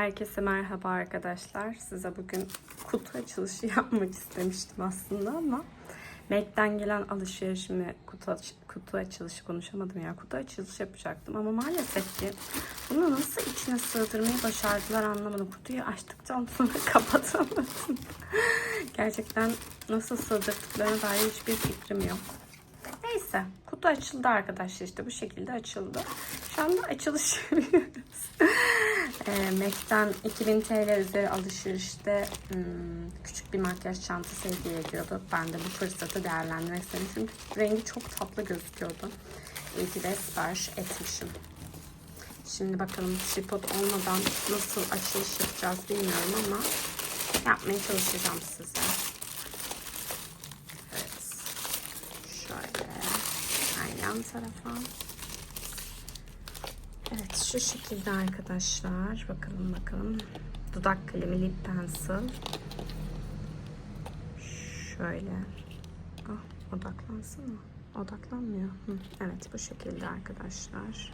Herkese merhaba arkadaşlar. Size bugün kutu açılışı yapmak istemiştim aslında ama Mac'den gelen alışverişimi kutu, aç- kutu açılışı konuşamadım ya. Kutu açılışı yapacaktım ama maalesef ki bunu nasıl içine sığdırmayı başardılar anlamadım. Kutuyu açtıktan sonra kapatamadım. Gerçekten nasıl sığdırdıklarına dair hiçbir fikrim yok. Neyse kutu açıldı arkadaşlar işte bu şekilde açıldı. Şu anda açılış yapıyoruz. e, Mac'ten 2000 TL üzeri alışverişte hmm, küçük bir makyaj çantası hediye ediyordu. Ben de bu fırsatı değerlendirmek istedim. Çünkü rengi çok tatlı gözüküyordu. İyi ki de sipariş etmişim. Şimdi bakalım tripod olmadan nasıl açılış yapacağız bilmiyorum ama yapmaya çalışacağım size. Evet. Şöyle. Ben yan tarafa. Evet şu şekilde arkadaşlar. Bakalım bakalım. Dudak kalemi lip pencil. Şöyle. Ah odaklansın mı? Odaklanmıyor. Hı, evet bu şekilde arkadaşlar.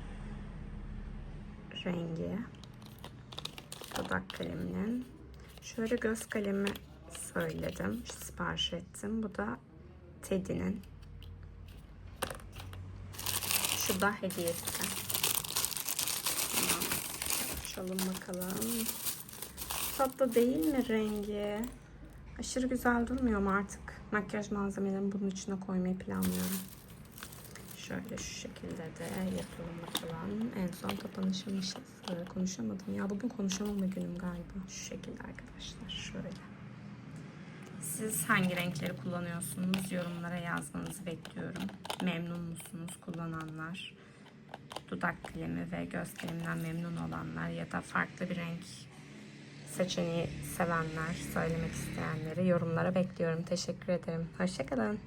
Rengi. Dudak kaleminin. Şöyle göz kalemi söyledim. Sipariş ettim. Bu da Teddy'nin. Şu da hediyesi. Tamam. Açalım bakalım. Tatlı değil mi rengi? Aşırı güzel durmuyor mu artık? Makyaj malzemelerimi bunun içine koymayı planlıyorum. Şöyle şu şekilde de yapalım bakalım. En son kapanışımız konuşamadım. Ya bugün konuşamama günüm galiba. Şu şekilde arkadaşlar. Şöyle. Siz hangi renkleri kullanıyorsunuz? Yorumlara yazmanızı bekliyorum. Memnun musunuz kullananlar? Dudak kalemi ve göz kaleminden memnun olanlar ya da farklı bir renk seçeneği sevenler, söylemek isteyenleri yorumlara bekliyorum. Teşekkür ederim. Hoşçakalın.